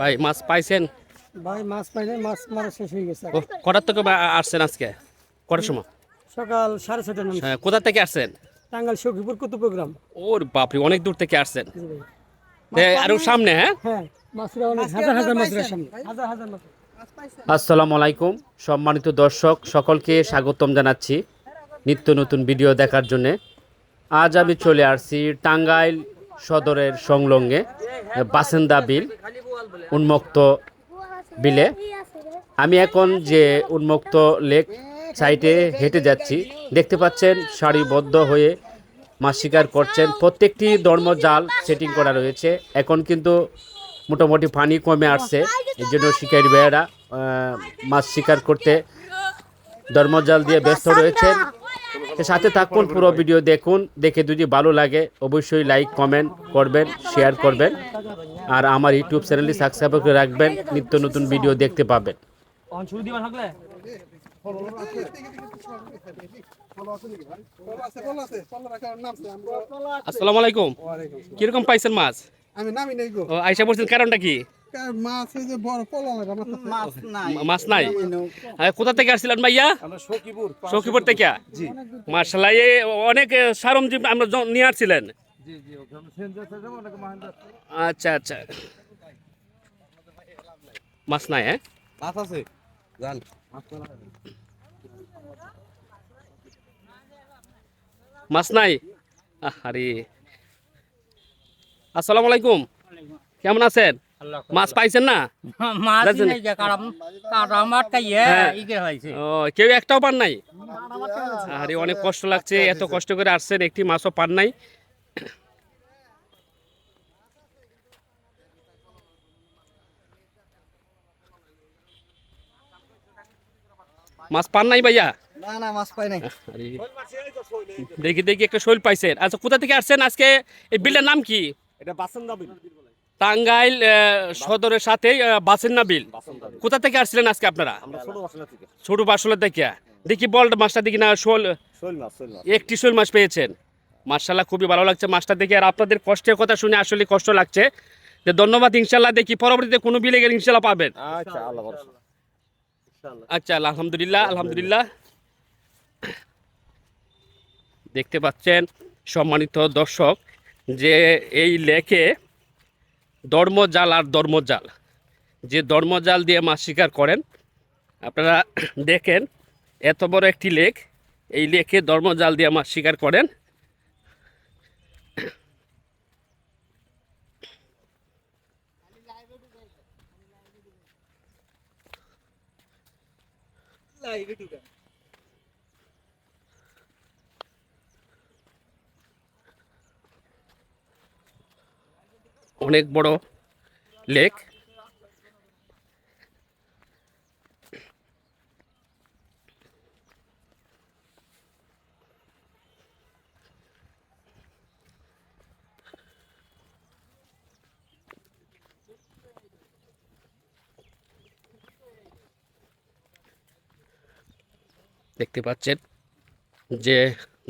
ভাই মাছ পাইছেন? ভাই মাছ পাইলে মাছ মারা শেষ হয়ে গেছে। কটার থেকে আসছেন আজকে? কটার সময়? সকাল সাড়ে ছটার নাম হ্যাঁ, কোথা থেকে আসছেন? টাঙ্গাল সখীপুর কত প্রোগ্রাম ওর বাপরে অনেক দূর থেকে আসছেন। আরও সামনে হ্যাঁ? হ্যাঁ হাজার হাজার মাছের সামনে। হাজার হাজার মাছ আসসালামু আলাইকুম সম্মানিত দর্শক সকলকে স্বাগতম জানাচ্ছি নিত্য নতুন ভিডিও দেখার জন্যে। আজ আমি চলে আসছি টাঙ্গাইল সদরের সংলগ্নে বাসেন্দা বিল উন্মুক্ত বিলে। আমি এখন যে উন্মুক্ত লেক সাইটে হেঁটে যাচ্ছি, দেখতে পাচ্ছেন সারিবদ্ধ হয়ে মাছ শিকার করছেন। প্রত্যেকটি ধর্মজাল সেটিং করা রয়েছে। এখন কিন্তু মোটামুটি পানি কমে আসছে। এই জন্য শিকারী ভাইয়েরা মাছ শিকার করতে ধর্মজাল দিয়ে ব্যস্ত রয়েছেন। সাথে থাকুন পুরো ভিডিও দেখুন দেখে যদি ভালো লাগে অবশ্যই লাইক কমেন্ট করবেন শেয়ার করবেন আর আমার ইউটিউব চ্যানেলটি সাবস্ক্রাইব করে রাখবেন নিত্য নতুন ভিডিও দেখতে পাবেন। আসসালামু আলাইকুম। কীরকম পাইছেন মাছ? আমি নামি নাই গো। আইসা বলছেন কারণটা কি? মাছ এই যে বড় পলা লাগা মাছ মা- মাছ নাই? কোথা থেকে আসছিলেন ভাইয়া? সখীপুর সখীপুর থেকে? জি। মার্শাল্লাহ অনেক আমরা নিয়ে আসছিলেন। জি জি ওখানে সেন্টার থেকে অনেক মাহান্দা আচ্ছা আচ্ছা। মাছ নাই হ্যাঁ? মাছ আছে। জান মাছ নাই? আরে আসসালামু আলাইকুম। কেমন আছেন? মাছ পাইছেন না? হ্যাঁ। ইগে হয়েছে। ও কেউ একটাও পান নাই? আরে অনেক কষ্ট লাগছে এত কষ্ট করে আসছেন একটি মাছও পান নাই। মাছ পান নাই ভাইয়া? না না মাছ পাই নাই। আরে, দেখি দেখি একটা শৈল পাইছেন। আচ্ছা কোথা থেকে আসছেন আজকে? এই বিলটার নাম কি? এটা বাসন্দা বিল। টাঙ্গাইল সদরের সাথে বাসেন্না বিল কোথা থেকে আসছিলেন আজকে আপনারা? ছোট বাসলা থেকে। দেখি বল মাছটা দেখি না শোল। একটি শোল মাছ পেয়েছেন। মার্শাল্লাহ খুবই ভালো লাগছে মাছটা দেখে। আর আপনাদের কষ্টের কথা শুনে আসলে কষ্ট লাগছে। যে ধন্যবাদ ইনশাল্লাহ দেখি পরবর্তীতে কোনো বিলে গেলে ইনশাল্লাহ পাবেন। আচ্ছা আচ্ছা আলহামদুলিল্লাহ আলহামদুলিল্লাহ। দেখতে পাচ্ছেন সম্মানিত দর্শক যে এই লেকে ধর্মজাল আর ধর্মজাল। যে ধর্মজাল দিয়ে মাছ শিকার করেন, আপনারা দেখেন, এত বড় একটি লেক, এই লেকে ধর্মজাল দিয়ে মাছ শিকার করেন। অনেক বড় লেক। দেখতে পাচ্ছেন যে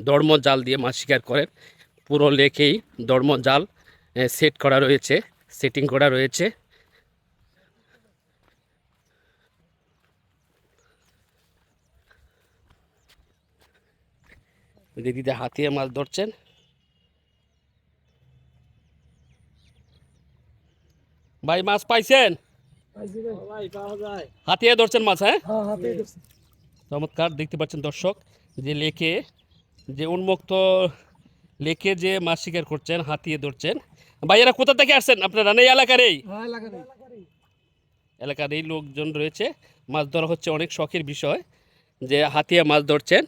ধর্ম জাল দিয়ে মাছ শিকার করেন পুরো লেকেই ধর্ম জাল সেট করা রয়েছে সেটিং করা রয়েছে। দিদিতে হাতিয়ে মাছ ধরছেন। ভাই মাছ পাইছেন? হাতিয়ে ধরছেন মাছ হ্যাঁ? হ্যাঁ চমৎকার দেখতে পাচ্ছেন দর্শক যে লেকে যে উন্মুক্ত লেকে যে মাছ শিকার করছেন হাতিয়ে ধরছেন। ভাইয়েরা কোথা থেকে আসছেন? আপনারা এই এলাকার এই? এলাকার এই। লোকজন রয়েছে। মাছ ধরা হচ্ছে অনেক শখের বিষয় যে হাতিয়ে মাছ ধরছেন।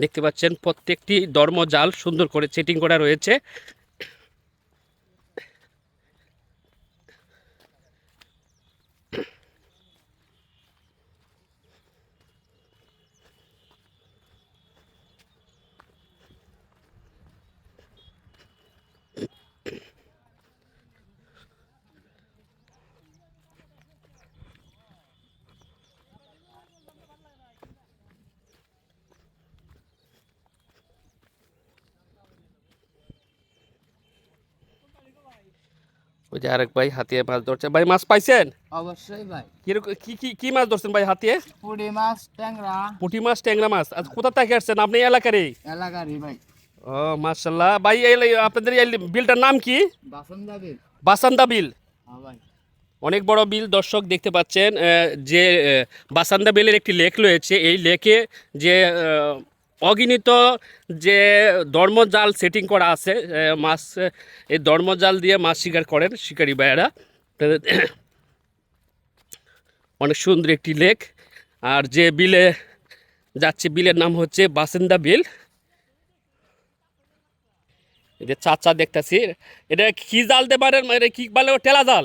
দেখতে পাচ্ছেন প্রত্যেকটি ধর্ম জাল সুন্দর করে সেটিং করা রয়েছে। ওই যে আরেক ভাই হাতিয়ে মাছ ধরছে। ভাই মাছ পাইছেন? অবশ্যই ভাই। কীরকম কি কি কি মাছ ধরছেন ভাই হাতিয়ে? পুরি মাছ ট্যাংরা। পুঁটি মাছ ট্যাংরা মাছ। আজ কোথা থেকে আসছেন আপনি? এলাকারই? এলাকারই ভাই। ও মার্শাল্লাহ ভাই এই আপনাদের এই বিলটার নাম কি? বাসন যাবে বাসান্দা বিল। হ্যাঁ ভাই। অনেক বড় বিল দর্শক দেখতে পাচ্ছেন যে বাসান্দা বিলের একটি লেক রয়েছে। এই লেকে যে অগিনিত যে ধর্মজাল সেটিং করা আছে মাছ এই ধর্মজাল দিয়ে মাছ শিকার করেন শিকারী ভাইয়েরা। অনেক সুন্দর একটি লেক। আর যে বিলে যাচ্ছে বিলের নাম হচ্ছে বাসিন্দা বিল। যে চাচা দেখতেছি এটা কি জাল দিতে পারেন এটা কি বলে টেলা জাল?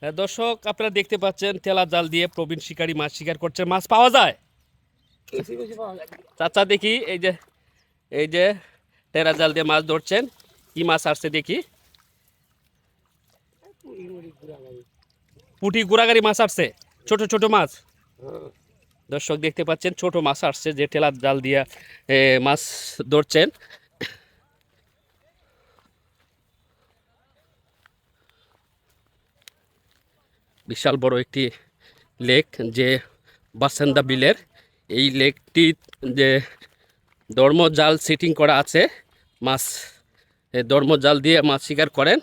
হ্যাঁ, দর্শক আপনারা দেখতে পাচ্ছেন তেলা জাল দিয়ে প্রবীণ শিকারী মাছ শিকার করছে। মাছ পাওয়া যায়? চাচা দেখি, এই যে এই যে টেরা জাল দিয়ে মাছ ধরছেন, কি মাছ আসছে দেখি। পুটি গুড়াগাড়ি মাছ আসছে, ছোট ছোট মাছ। দর্শক দেখতে পাচ্ছেন, ছোট মাছ আসছে যে টেলা জাল দিয়ে মাছ ধরছেন। বিশাল বড় একটি লেক যে বাসেন্দা বিলের। এই লেকটি যে ধর্মজাল সেটিং করা আছে মাছ এই ধর্মজাল দিয়ে মাছ শিকার করেন।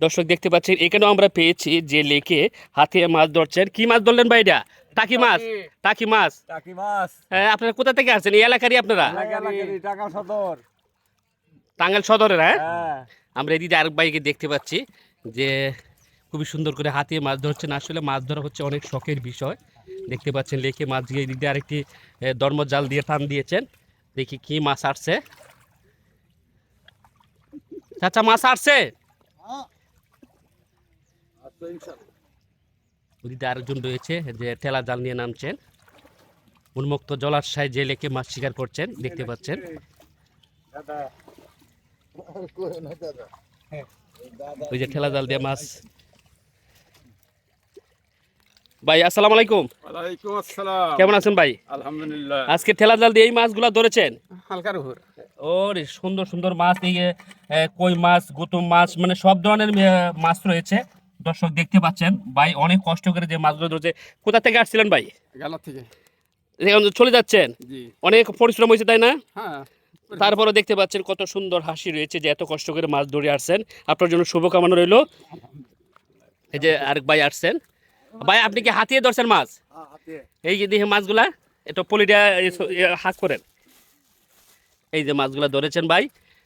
দর্শক দেখতে পাচ্ছেন এখানেও আমরা পেয়েছি যে লেকে হাতে মাছ ধরছেন। কি মাছ ধরলেন ভাই এটা? টাকি মাছ? টাকি। মাছ? টাকি মাছ। হ্যাঁ, আপনারা কোথা থেকে আসছেন? এই এলাকারই আপনারা? টাকা সদর। টাঙ্গাইল সদরের হ্যাঁ? হ্যাঁ। আমরা এদিকে আরেক ভাইকে দেখতে পাচ্ছি যে খুবই সুন্দর করে হাতিয়ে মাছ ধরছেন। আসলে মাছ ধরা হচ্ছে অনেক শখের বিষয়। দেখতে পাচ্ছেন লেকে মাছ দিয়ে এদিক দিয়ে আরেকটি ধর্মজাল দিয়ে টান দিয়েছেন। দেখি কি মাছ আসছে। চাচা মাছ আসছে? ওদিকে আরেকজন রয়েছে যে ঠেলা জাল নিয়ে নামছেন। উন্মুক্ত জলাশয় যে লেকে মাছ শিকার করছেন দেখতে পাচ্ছেন। ওই যে ঠেলা জাল দিয়ে মাছ ভাই আসসালামু আলাইকুম। ওয়ালাইকুম আসসালাম। কেমন আছেন ভাই? আলহামদুলিল্লাহ। আজকে ঠেলা জাল দিয়ে এই মাছগুলা ধরেছেন? হালকার উপর। ওরে সুন্দর সুন্দর মাছ দিয়ে কই মাছ গুতুম মাছ মানে সব ধরনের মাছ রয়েছে। দর্শক দেখতে পাচ্ছেন ভাই অনেক কষ্ট করে যে মাছগুলো ধরেছে। কোথা থেকে আসছিলেন ভাই? গেলা থেকে। এখন চলে যাচ্ছেন? জি। অনেক পরিশ্রম হয়েছে তাই না? হ্যাঁ তারপরে দেখতে পাচ্ছেন কত সুন্দর হাসি রয়েছে যে এত কষ্ট করে মাছ ধরে আসছেন। আপনার জন্য শুভকামনা রইল। এই যে আরেক ভাই আসছেন। ভাই আপনি কি হাতিয়ে ধরছেন মাছ? এই যে দেখে মাছগুলা এটা পলিটা হাত করেন। এই যে মাছগুলা ধরেছেন ভাই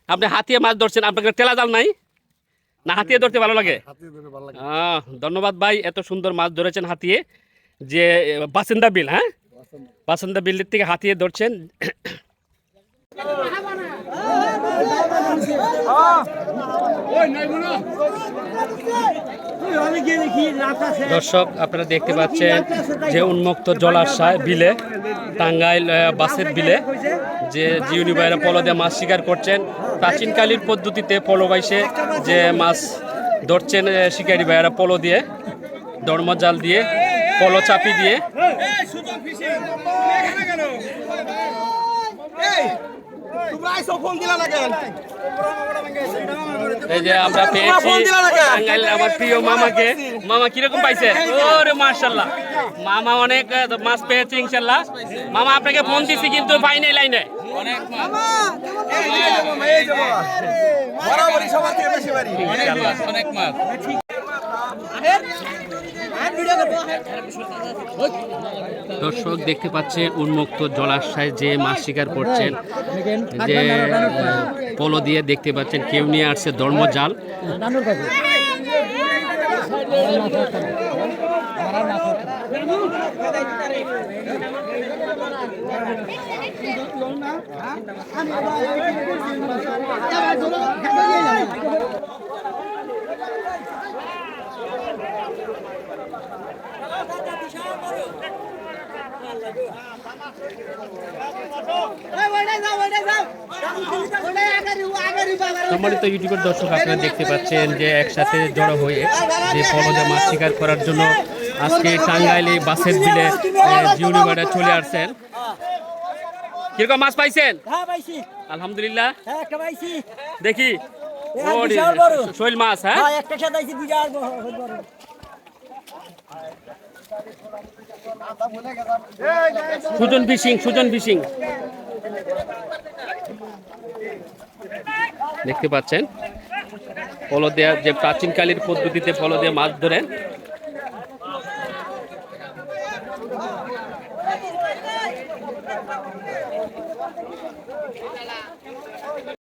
আপনি হাতিয়ে মাছ ধরছেন আপনাকে টেলা জাল নাই? না হাতিয়ে ধরতে ভালো লাগে? আহ, ধন্যবাদ ভাই এত সুন্দর মাছ ধরেছেন হাতিয়ে যে বাসিন্দা বিল হ্যাঁ? বাসিন্দা বিলের থেকে হাতিয়ে ধরছেন। দেখি রাত আছে দর্শক আপনারা দেখতে পাচ্ছেন যে উন্মুক্ত জলাশয় বিলে টাঙ্গাইল বাসের বিলে যে জিউনি ভাইরা পলো দিয়ে মাছ শিকার করছেন প্রাচীনকালীন পদ্ধতিতে পলো বাইসে যে মাছ ধরছেন শিকারী ভাইয়েরা পলো দিয়ে ধর্মজাল দিয়ে পলো চাপি দিয়ে এই যে আমরা পেয়েছি টাঙ্গাইল আমার প্রিয় মামাকে। মামা কীরকম পাইছেন ওরে মার্শাল্লাহ মামা অনেক মাছ পেয়েছে ইনশাল্লাহ মামা আপনাকে ফোন দিছি কিন্তু পাইনি লাইনে বরাবরই সবার থেকে বেশি বাড়ি। অনেক মাছ দর্শক দেখতে পাচ্ছেন উন্মুক্ত জলাশয় যে মাছ শিকার করছেন। যে পলো দিয়ে দেখতে পাচ্ছেন কেউ নিয়ে আসছে ধর্মজাল। নানুর সম্মানিত ইউটিউবের দর্শক আপনারা দেখতে পাচ্ছেন যে একসাথে জড়ো হয়ে যে পলদে মাছ শিকার করার জন্য আজকে টাঙ্গাইলে বাসের বিলে জিউনি ভাইরা চলে আসছেন। কীরকম মাছ পাইছেন? হ্যাঁ আলহামদুলিল্লাহ। হ্যাঁ দেখি। বড়। শৈল মাছ হ্যাঁ? হ্যাঁ একটা সাথে সুজন ফিশিং সুজন ফিশিং। দেখতে পাচ্ছেন পলো দেওয়া যে প্রাচীনকালের পদ্ধতিতে পলো দিয়ে মাছ ধরে